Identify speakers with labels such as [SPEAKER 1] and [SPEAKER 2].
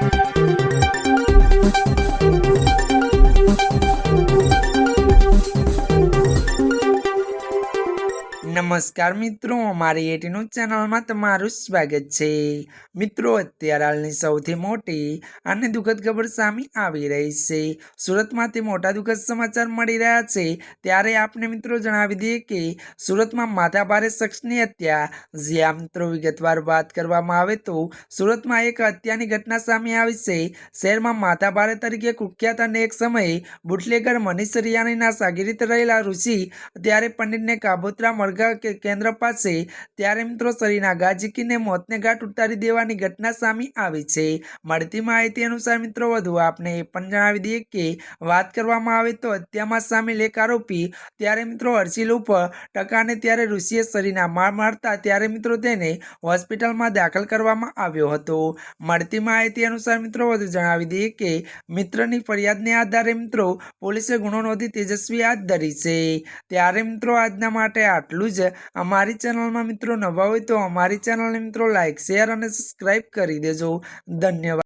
[SPEAKER 1] Thank you. નમસ્કાર મિત્રો, અમારી એટીનું ચેનલમાં તમારું સ્વાગત છે. મિત્રો, અત્યારે હાલની સૌથી મોટી અને દુઃખદ ખબર સામે આવી રહી છે. સુરતમાંથી મોટા દુઃખદ સમાચાર મળી રહ્યા છે. ત્યારે આપને મિત્રો જણાવી દઈએ કે સુરતમાં માથાભારે શખ્સની હત્યા. જ્યાં મિત્રો વિગતવાર વાત કરવામાં આવે તો સુરતમાં એક હત્યાની ઘટના સામે આવી છે. શહેરમાં માથાભારે તરીકે કુખ્યાત અને એક સમયે બુટલેગર મનીષ રિયાણીના સાગીરીત રહેલા ઋષિ, ત્યારે પંડિતને કાબોતરા મળગા કે કેન્દ્ર પાસે, ત્યારે મિત્રો શરીરના ગાજીકીને મોતને ઘાટ ઉતારી દેવાની ઘટના સામે આવી છે. મળતી માહિતી અનુસાર મિત્રો, વધુ આપને એ પણ જણાવી દઈએ કે, વાત કરવામાં આવે તો હત્યામાં સામેલ એક આરોપી, ત્યારે મિત્રો હર્ષિલ ઉપર ટકાને ત્યારે ઋષિએ શરીરના માર મારતા ત્યારે મિત્રો તેને હોસ્પિટલમાં દાખલ કરવામાં આવ્યો હતો. મળતી માહિતી અનુસાર મિત્રો, વધુ જણાવી દઈએ કે, મિત્રની ફરિયાદને આધારે મિત્રો પોલીસે ગુનો નોંધી તેજસ્વી હાથ ધરી છે. ત્યારે મિત્રો, આજના માટે આટલું જ, અમારી ચેનલમાં મિત્રો નવા હોય તો અમારી ચેનલને મિત્રો લાઈક શેર અને સબસ્ક્રાઈબ કરી દેજો. ધન્યવાદ.